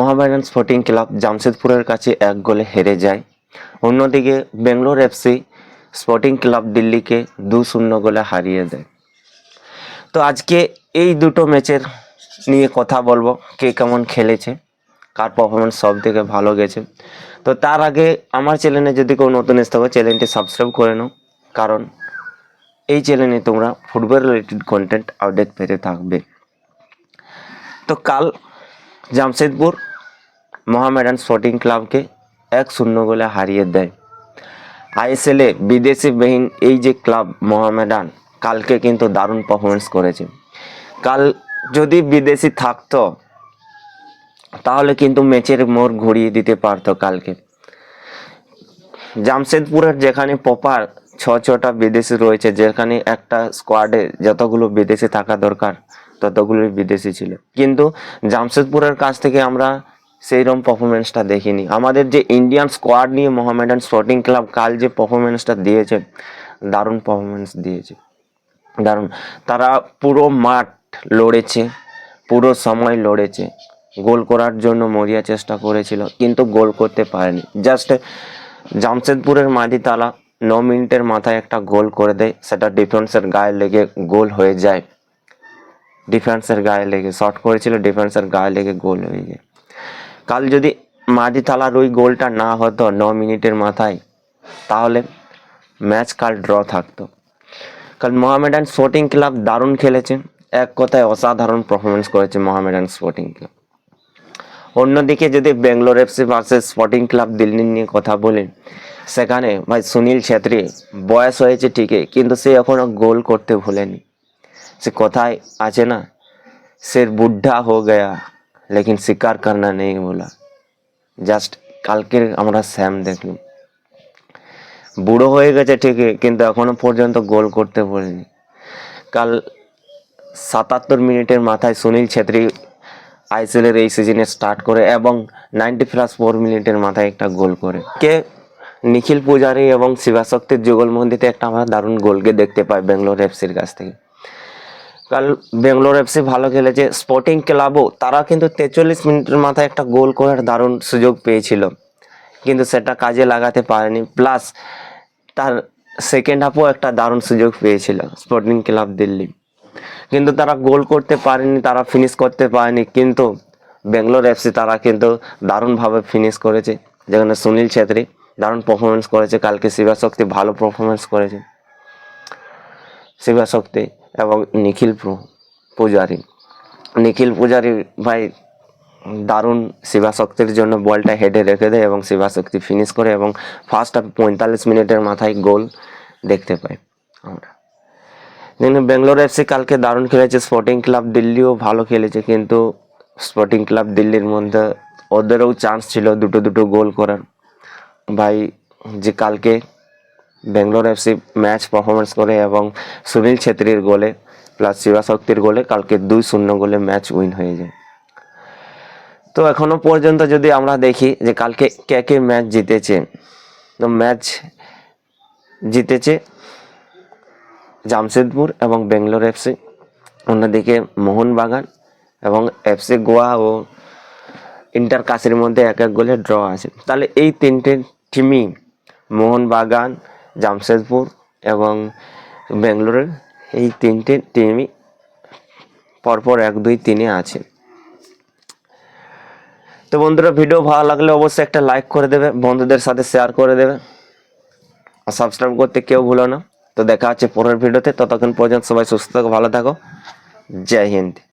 Mohammedan sporting club জামশেদপুরের কাছে এক গোলে হেরে যায়। অন্যদিকে বেঙ্গলোর এফসি স্পোর্টিং ক্লাব দিল্লিকে দু শূন্য গোলে হারিয়ে দেয়। তো আজকে এই দুটো ম্যাচের নিয়ে কথা বলব, কে কেমন খেলেছে, কার পারফরমেন্স সব থেকে ভালো গেছে। তো তার আগে আমার চ্যানেলে যদি কেউ নতুন এসে থাকো, চ্যানেলটি সাবস্ক্রাইব করে নাও, কারণ এই চ্যানেলে তোমরা ফুটবল রিলেটেড কন্টেন্ট আপডেট পেতে থাকবে। তো কাল জামশেদপুর মোহামেডান স্পোর্টিং ক্লাবকে এক শূন্য গোলে হারিয়ে দেয়। আইএসএলে বিদেশি বিহীন এই যে ক্লাব মোহামেডান কালকে কিন্তু দারুণ পারফরমেন্স করেছে। কাল যদি বিদেশি থাকতো, তাহলে কিন্তু ম্যাচের মোড় ঘুরিয়ে দিতে পারতো কালকে। জামশেদপুরের যেখানে প্রপার ছ ছটা বিদেশি রয়েছে, যেখানে একটা স্কোয়াডে যতগুলো বিদেশি থাকা দরকার, ততগুলোই বিদেশি ছিল। কিন্তু জামশেদপুরের কাছ থেকে আমরা সেই রকম পারফরমেন্সটা দেখিনি। আমাদের যে ইন্ডিয়ান স্কোয়াড নিয়ে মোহামেডান স্পোর্টিং ক্লাব কাল যে পারফরমেন্সটা দিয়েছে, দারুণ পারফরমেন্স দিয়েছে। দারুণ। তারা পুরো মাঠ লড়েছে, পুরো সময় লড়েছে। গোল করার জন্য মরিয়া চেষ্টা করেছিল, কিন্তু গোল করতে পারেনি। জাস্ট জামশেদপুরের মাদিতালা ন মিনিটের মাথায় একটা গোল করে দেয়, সেটা ডিফেন্সের গায়ে লেগে গোল হয়ে যায়। ডিফেন্সের গায়ে লেগে শর্ট করেছিল ডিফেন্সের গায়ে লেগে গোল হয়ে যায়। কাল যদি মাদিথালার ওই গোলটা না হতো ন মিনিটের মাথায়, তাহলে ম্যাচ কাল ড্র থাকতো। কাল মোহামেডান স্পোর্টিং ক্লাব দারুণ খেলেছে। এক কথায় অসাধারণ পারফরমেন্স করেছে মোহামেডান স্পোর্টিং ক্লাব। অন্যদিকে যদি Bangalore FC versus sporting club Delhi নিয়ে কথা বলেন সেখানে ভাই সুনীল ছেত্রী বয়স হয়েছে ঠিকই, কিন্তু সে এখনও গোল করতে ভুলেনি। সে কথায় আছে না সে বুড্ঢা হয়ে গয়া। लेकिन স্বীকার करना नहीं बोला জাস্ট কালকের আমরা স্যাম দেখলাম বুড়ো হয়ে গেছে ঠিকই কিন্তু এখনো পর্যন্ত গোল করতে বলেনি কাল সাতাত্তর মিনিটের মাথায় সুনীল ছেত্রী আইসিএলের এই সিজনে স্টার্ট করে এবং নাইনটি প্লাস ফোর মিনিটের মাথায় একটা গোল করে কে নিখিল পূজারি এবং শিবাশক্তির যুগলমন্দিতে একটা আমরা দারুণ গোলকে দেখতে পাই বেঙ্গলোর এফসির কাছ থেকে কাল বেঙ্গলোর এফসি ভালো খেলেছে। স্পোর্টিং ক্লাবও তারা কিন্তু তেচল্লিশ মিনিটের মাথায় একটা গোল করার দারুণ সুযোগ পেয়েছিল। কিন্তু সেটা কাজে লাগাতে পারেনি। প্লাস তার সেকেন্ড হাফও একটা দারুণ সুযোগ পেয়েছিল স্পোর্টিং ক্লাব দিল্লি। কিন্তু তারা গোল করতে পারেনি, তারা ফিনিশ করতে পারেনি। কিন্তু বেঙ্গলোর এফসি তারা কিন্তু দারুণভাবে ফিনিশ করেছে। যেখানে সুনীল ছেত্রী দারুণ পারফরমেন্স করেছে। কালকে শিবাশক্তি ভালো পারফরমেন্স করেছে। শিবাশক্তি এবং নিখিল পূজারি। নিখিল পূজারি ভাই দারুণ শিবাশক্তির জন্য বলটা হেডে রেখে দেয় এবং শিবাশক্তি ফিনিশ করে এবং ফার্স্ট হাফ পঁয়তাল্লিশ মিনিটের মাথায় গোল দেখতে পাই আমরা। কিন্তু বেঙ্গলোর এফসি কালকে দারুণ খেলেছে স্পোর্টিং ক্লাব দিল্লিও ভালো খেলেছে, কিন্তু স্পোর্টিং ক্লাব দিল্লির মধ্যে ওদেরও চান্স ছিল দুটো দুটো গোল করার। ভাই, যে কালকে বেঙ্গলোর এফসি ম্যাচ পারফরমেন্স করে এবং সুনীল ছেত্রীর গোলে প্লাস শিবাশক্তির গোলে কালকে দুই শূন্য গোলে ম্যাচ উইন হয়ে যায়। তো এখনও পর্যন্ত যদি আমরা দেখি যে কালকে কে কে ম্যাচ জিতেছে, তো ম্যাচ জিতেছে জামশেদপুর এবং বেঙ্গলোর এফসি অন্যদিকে মোহনবাগান এবং এফসি গোয়া ও ইন্টার কাশির মধ্যে এক এক গোলে ড্র আছে। তাহলে এই তিনটে টিমই মোহনবাগান জামশেদপুর এবং বেঙ্গলোরের এই তিনটে টিমই পরপর এক, দুই, তিনে আছে। তো বন্ধুরা ভিডিও ভালো লাগলে অবশ্যই একটা লাইক করে দেবে, বন্ধুদের সাথে শেয়ার করে দেবে। আর সাবস্ক্রাইব করতে কেউ ভুলো না। তো দেখা হচ্ছে পরের ভিডিওতে ততক্ষণ পর্যন্ত সবাই সুস্থ থাকো, ভালো থাকো। জয় হিন্দ।